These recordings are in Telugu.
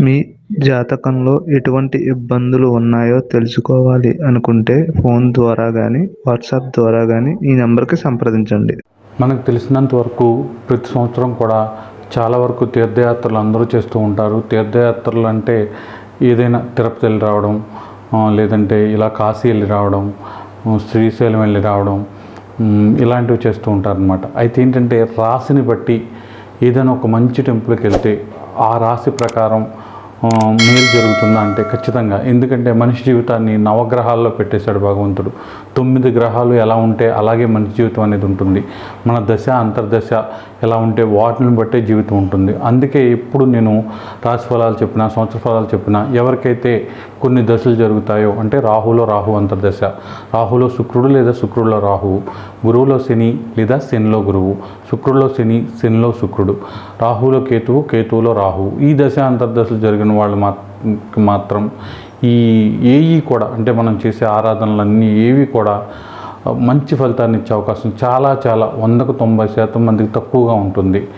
మీ జాతకంలో ఎటువంటి ఇబ్బందులు ఉన్నాయో తెలుసుకోవాలి అనుకుంటే ఫోన్ ద్వారా కానీ వాట్సాప్ ద్వారా కానీ ఈ నెంబర్కి సంప్రదించండి. మనకు తెలిసినంత వరకు ప్రతి సంవత్సరం కూడా చాలా వరకు తీర్థయాత్రలు అందరూ చేస్తూ ఉంటారు. తీర్థయాత్రలు అంటే ఏదైనా తిరుపతి వెళ్ళి రావడం లేదంటే ఇలా కాశీ వెళ్ళి రావడం శ్రీశైలం వెళ్ళి రావడం ఇలాంటివి చేస్తూ ఉంటారనమాట అయితే ఏంటంటే రాశిని బట్టి ఏదైనా ఒక మంచి టెంపుల్కి వెళ్తే ఆ రాశి ప్రకారం మేలు జరుగుతుందా అంటే ఖచ్చితంగా. ఎందుకంటే మనిషి జీవితాన్ని నవగ్రహాల్లో పెట్టేశాడు భగవంతుడు. తొమ్మిది గ్రహాలు ఎలా ఉంటే అలాగే మనిషి జీవితం అనేది ఉంటుంది. మన దశ అంతర్దశ ఎలా ఉంటే వాటిని బట్టే జీవితం ఉంటుంది. అందుకే ఇప్పుడు నేను రాశి ఫలాలు చెప్పిన సంవత్సర ఫలాలు చెప్పిన ఎవరికైతే కొన్ని దశలు జరుగుతాయో అంటే రాహులో రాహు అంతర్దశ రాహులో శుక్రుడు లేదా శుక్రుడిలో రాహువు గురువులో శని లేదా శనిలో గురువు శుక్రుడిలో శని శనిలో శుక్రుడు రాహులో కేతువు కేతువులో రాహువు ఈ దశ అంతర్దశలు జరిగిన వాళ్ళు మాత్- మాత్రం ఈ ఏవి కూడా అంటే మనం చేసే ఆరాధనలన్నీ ఏవి కూడా మంచి ఫలితాన్ని ఇచ్చే అవకాశం చాలా చాలా వందకు తొంభై శాతం మందికి తక్కువగా ఉంటుంది.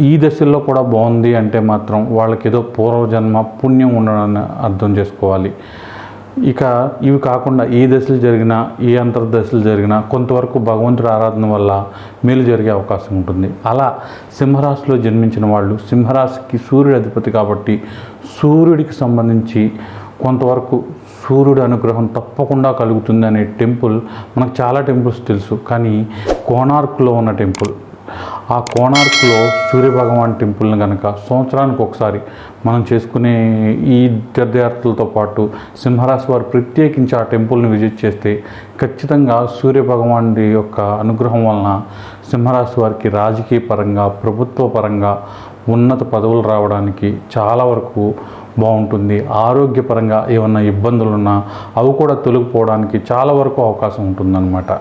ఈ దశల్లో కూడా బాగుంది అంటే మాత్రం వాళ్ళకి ఏదో పూర్వజన్మ పుణ్యం ఉండడాన్ని అర్థం చేసుకోవాలి. ఇక ఇవి కాకుండా ఏ దశలు జరిగినా ఏ అంతర్దశలు జరిగినా కొంతవరకు భగవంతుడి ఆరాధన వల్ల మేలు జరిగే అవకాశం ఉంటుంది. అలా సింహరాశిలో జన్మించిన వాళ్ళు సింహరాశికి సూర్యుడు అధిపతి కాబట్టి సూర్యుడికి సంబంధించి కొంతవరకు సూర్యుడు అనుగ్రహం తప్పకుండా కలుగుతుంది అనే టెంపుల్ మనకు చాలా టెంపుల్స్ తెలుసు. కానీ కోణార్క్లో ఉన్న టెంపుల్ ఆ కోణార్క్లో సూర్యభగవాన్ టెంపుల్ని కనుక సంవత్సరానికి ఒకసారి మనం చేసుకునే ఈ తీర్థయాత్రలతో పాటు సింహరాశి వారు ప్రత్యేకించి ఆ టెంపుల్ని విజిట్ చేస్తే ఖచ్చితంగా సూర్యభగవాన్ యొక్క అనుగ్రహం వలన సింహరాశి వారికి రాజకీయ పరంగా ప్రభుత్వ పరంగా ఉన్నత పదవులు రావడానికి చాలా వరకు బాగుంటుంది. ఆరోగ్యపరంగా ఏమన్నా ఇబ్బందులు ఉన్నా అవి కూడా తొలగిపోవడానికి చాలా వరకు అవకాశం ఉంటుందన్నమాట.